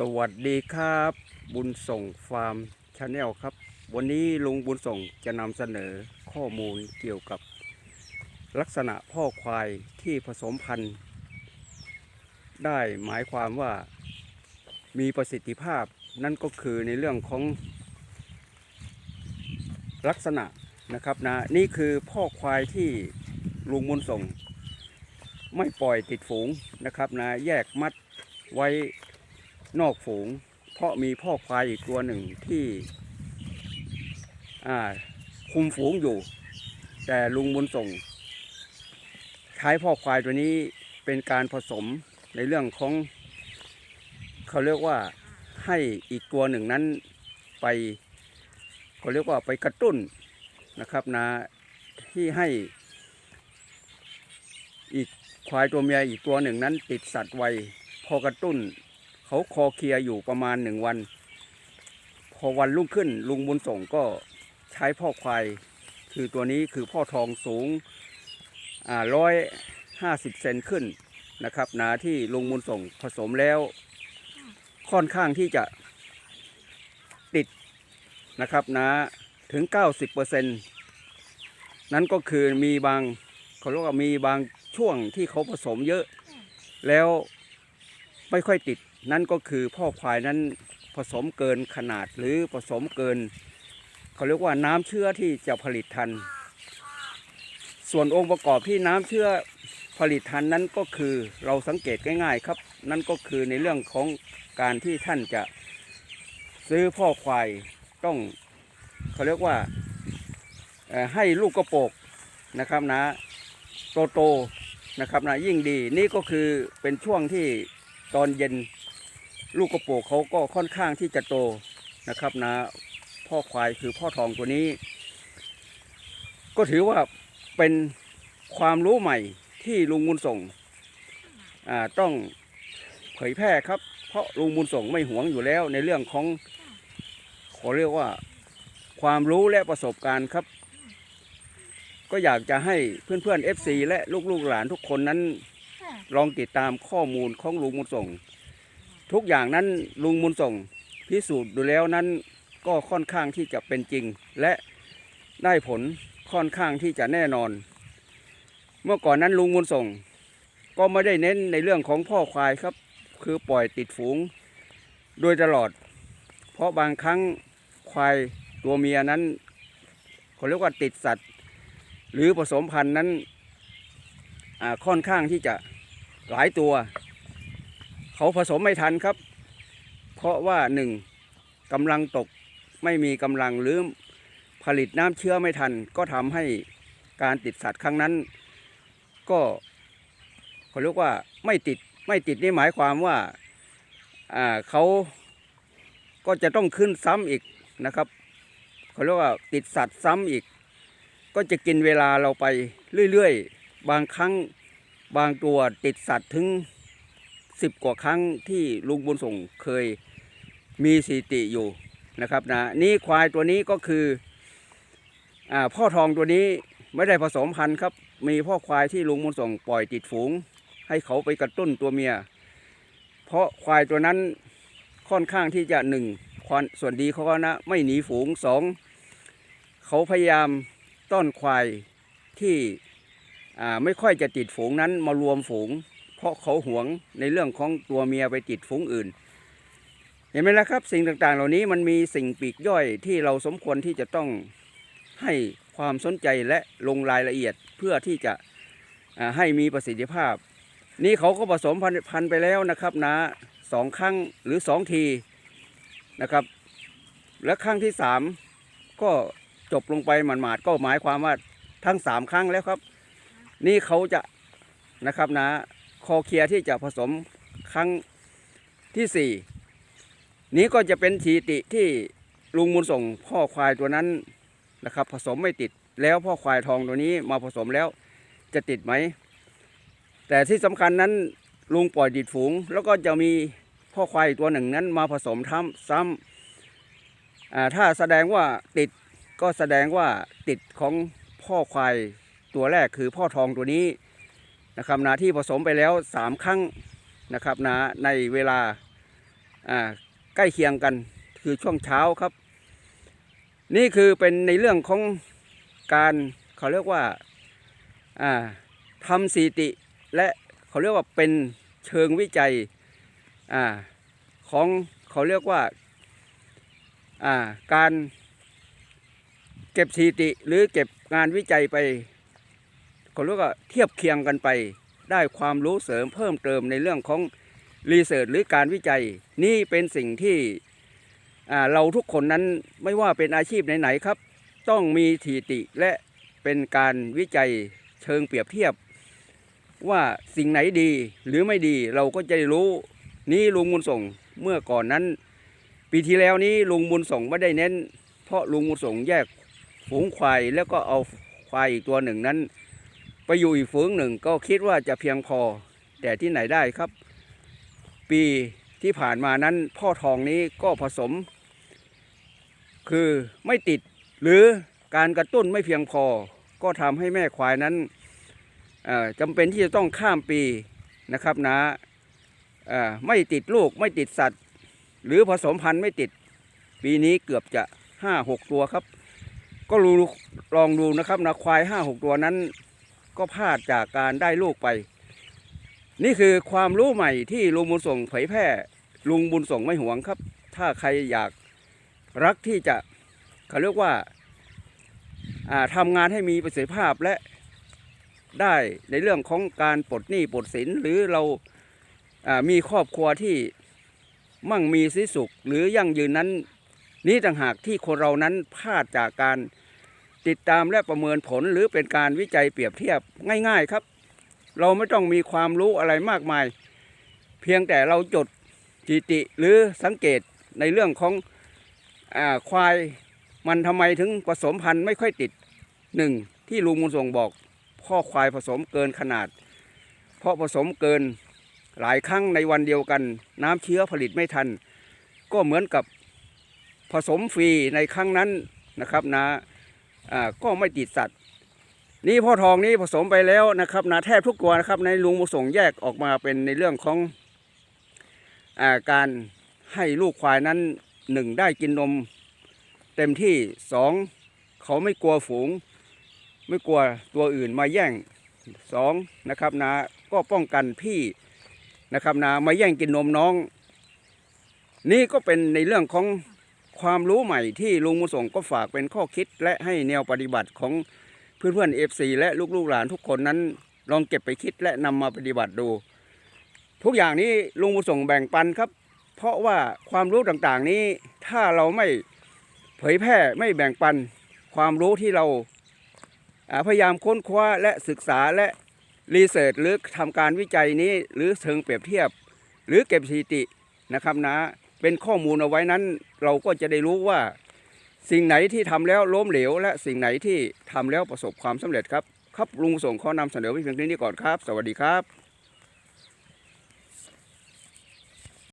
สวัสดีครับ บุญส่งฟาร์มชาแนลครับ วันนี้ลุงบุญส่งจะนำเสนอข้อมูลเกี่ยวกับ ลักษณะพ่อควายที่ผสมพันธุ์ ได้หมายความว่ามีประสิทธิภาพนั่นก็คือในเรื่องของ ลักษณะนะครับนะนี่คือพ่อควายที่ลุงบุญส่ง ไม่ปล่อยติดฝูงนะครับนะแยกมัดไว้ นอกฝูง เพราะมีพ่อควายอีกตัวหนึ่งที่คุมฝูงอยู่ แต่ลุงบุญส่ง ใช้พ่อควายตัวนี้เป็นการผสมในเรื่องของ เขาเรียกว่าให้อีกตัวหนึ่งนั้นไปเขาเรียกว่าไปกระตุ้นนะครับนะที่ให้อีกควายตัวเมียอีกตัวหนึ่งนั้นติดสัตว์ไวพอกระตุ้น เขาคอเคลียอยู่ประมาณหนึ่งวัน พอวันรุ่งขึ้นลุงบุญส่งก็ใช้พ่อควายคือตัวนี้คือพ่อทองสูงร้อยห้าสิบเซนขึ้นนะครับนาที่ลุงบุญส่งผสมแล้ว ค่อนข้างที่จะติดนะครับนะถึง 90%นั้นก็คือมีบางเขาเรียกว่ามีบางช่วงที่เขาผสมเยอะ แล้วไม่ค่อยติด นั่นก็คือพ่อควายนั้นผสมเกินขนาดหรือผสมเกินเขาเรียกว่าน้ำเชื้อที่จะผลิตทัน ส่วนองค์ประกอบที่น้ำเชื้อผลิตทันนั้นก็คือเราสังเกตง่ายๆครับ นั่นก็คือในเรื่องของการที่ท่านจะซื้อพ่อควายต้องเขาเรียกว่าให้ลูกกระโปกนะครับนะโตโตนะครับนะยิ่งดีนี่ก็คือเป็นช่วงที่ตอนเย็น ลูกกระโปกเขาก็ค่อนข้างที่จะโตนะครับนะ พ่อควายคือพ่อทองตัวนี้ ก็ถือว่าเป็นความรู้ใหม่ที่ลุงบุญส่งต้องเผยแพร่ครับ เพราะลุงบุญส่งไม่หวงอยู่แล้วในเรื่องของขอเรียกว่าความรู้และประสบการณ์ครับ ก็อยากจะให้เพื่อนๆ FC และลูกๆหลานทุกคนนั้น ลองติดตามข้อมูลของลุงบุญส่ง ทุกอย่างนั้นลุงบุญส่งพิสูจน์ดูแล้วนั้นก็ค่อนข้างที่จะเป็นจริง และได้ผลค่อนข้างที่จะแน่นอน เมื่อก่อนนั้นลุงบุญส่ง ก็ไม่ได้เน้นในเรื่องของพ่อควายครับ คือปล่อยติดฝูง โดยตลอด เพราะบางครั้งควายตัวเมียนั้นเขาเรียกว่าติดสัตว์ หรือผสมพันธุ์นั้นค่อนข้างที่จะหลายตัว เขาผสมไม่ทันครับ เพราะว่าหนึ่งกำลังตกไม่มีกำลังหรือผลิตน้ำเชื้อไม่ทัน ก็ทำให้การติดสัตว์ครั้งนั้น ก็เขาเรียกว่าไม่ติดไม่ติดนี่หมายความว่าอ่าเขาก็จะต้องขึ้นซ้ำอีกนะครับเขาเรียกว่าติดสัตว์ซ้ำอีก ก็จะกินเวลาเราไปเรื่อยๆ บางครั้งบางตัวติดสัตว์ถึง สิบกว่าครั้งที่ลุงบุญส่งเคยมีสถิติอยู่นะครับนะนี่ควายตัวนี้ก็คืออพ่อทองตัวนี้ไม่ได้ผสมพันธุ์ครับ มีพ่อควายที่ลุงบุญส่งปล่อยติดฝูง ให้เขาไปกระตุ้นตัวเมีย เพราะควายตัวนั้นค่อนข้างที่จะหนึ่งส่วนดีเขาก็นะไม่หนีฝูงสองเขาพยายามต้อนควายที่ไม่ค่อยจะติดฝูงนั้นมารวมฝูง ราะเขาหวงในเรื่องของตัวเมียไปติดฝูงอื่น เห็นไหมล่ะครับ สิ่งต่างๆ เหล่านี้มันมีสิ่งปีกย่อยที่เราสมควรที่จะต้องให้ความสนใจและลงรายละเอียดเพื่อที่จะให้มีประสิทธิภาพ นี่เขาก็ผสมพันธุ์พันธุ์ไปแล้วนะครับนะสองครั้งหรือสองทีนะครับ และครั้งที่สามก็จบลงไปหมาดๆก็หมายความว่าทั้งสามครั้งแล้วครับ นี่เขาจะนะครับนะ คอเคลียที่จะผสมครั้งที่สี่นี้ก็จะเป็นสถิติที่ลุงมูลส่งพ่อควายตัวนั้นนะครับ ผสมไม่ติดแล้วพ่อควายทองตัวนี้มาผสมแล้วจะติดไหม แต่ที่สำคัญนั้นลุงปล่อยติดฝูง แล้วก็จะมีพ่อควายตัวหนึ่งนั้นมาผสมทำซ้ำอ่าถ้าแสดงว่าติดก็แสดงว่าติดของพ่อควายตัวแรกคือพ่อทองตัวนี้ นะครับนะที่ผสมไปแล้วสามครั้งนะครับนะในเวลาใกล้เคียงกันคือช่วงเช้าครับ นี่คือเป็นในเรื่องของการเขาเรียกว่าทำสถิติและเขาเรียกว่าเป็นเชิงวิจัยอของเขาเรียกว่าอ่าการเก็บสถิติหรือเก็บงานวิจัยไป เขาเรียกว่าเทียบเคียงกันไป ได้ความรู้เสริมเพิ่มเติมในเรื่องของรีเสิร์ชหรือการวิจัย นี่เป็นสิ่งที่เราทุกคนนั้นไม่ว่าเป็นอาชีพไหนๆครับ ต้องมีสถิติและเป็นการวิจัยเชิงเปรียบเทียบ ว่าสิ่งไหนดีหรือไม่ดีเราก็จะรู้นี่ลุงบุญส่งเมื่อก่อนนั้น ปีที่แล้วนี้ลุงบุญส่งไม่ได้เน้น เพราะลุงบุญส่งแยกฝูงควายแล้วก็เอาควายอีกตัวหนึ่งนั้น ไปอยู่อีกฝูงหนึ่งก็คิดว่าจะเพียงพอ แต่ที่ไหนได้ครับ ปีที่ผ่านมานั้นพ่อทองนี้ก็ผสม คือไม่ติดหรือการกระตุ้นไม่เพียงพอ ก็ทำให้แม่ควายนั้นจำเป็นที่จะต้องข้ามปีนะครับนะไม่ติดลูกไม่ติดสัตว์ หรือผสมพันธุ์ไม่ติด ปีนี้เกือบจะห้าหกตัวครับ ก็รูลองดูนะครับนะควายห้าหกตัวนั้น ก็พลาดจากการได้ลูกไป นี่คือความรู้ใหม่ที่ลุงบุญส่งเผยแพร่ ลุงบุญส่งไม่หวงครับ ถ้าใครอยากรักที่จะเขาเรียกว่าทำงานให้มีประสิทธิภาพและได้ในเรื่องของการปลดหนี้ปลดสินหรือเราอ่ามีครอบครัวที่มั่งมีสิสุข หรือยั่งยืนนั้น นี้ต่างหากที่คนเรานั้นพลาดจากการ ติดตามและประเมินผลหรือเป็นการวิจัยเปรียบเทียบง่าย ๆครับ เราไม่ต้องมีความรู้อะไรมากมาย เพียงแต่เราจดจิติหรือสังเกตในเรื่องของอควายมันทำไมถึงผสมพันธุ์ไม่ค่อยติดหนึ่งที่ลุงมุนส่งบอกพ่อควายผสมเกินขนาด เพราะผสมเกินหลายครั้งในวันเดียวกัน น้ำเชื้อผลิตไม่ทัน ก็เหมือนกับผสมฟรีในครั้งนั้นนะครับนะ อ่าก็ไม่ติดสัตว์นี่พ่อทองนี่ผสมไปแล้วนะครับนะแทบทุกตัวนะครับ ในลุงมุส่งแยกออกมาเป็นในเรื่องของอาการให้ลูกควายนั้นหนึ่งได้กินนม เต็มที่สองเขาไม่กลัวฝูง ไม่กลัวตัวอื่นมาแย่งสองนะครับนะก็ป้องกันพี่นะครับนะมาแย่งกินนมน้อง นี่ก็เป็นในเรื่องของ ความรู้ใหม่ที่ลุงมุส่งก็ฝากเป็นข้อคิดและให้แนวปฏิบัติของเพื่อนเพื่อนเอฟซีและลูกๆหลานทุกคนนั้น ลองเก็บไปคิดและนำมาปฏิบัติดู ทุกอย่างนี้ลุงบุส่งแบ่งปันครับ เพราะว่าความรู้ต่างๆนี้ถ้าเราไม่เผยแพร่ไม่แบ่งปันความรู้ที่เราอ่าพยายามค้นคว้าและศึกษาและรีเสิร์ชหรือทำการวิจัยนี้หรือเชิงเปรียบเทียบ หรือเก็บสถิตินะครับนะ เป็นข้อมูลเอาไว้นั้น เราก็จะได้รู้ว่า สิ่งไหนที่ทำแล้วล้มเหลว และสิ่งไหนที่ทำแล้วประสบความสำเร็จครับ ครับลุงส่งข้อนำเสนอไว้เพียงเท่านี้ก่อนครับ สวัสดีครับ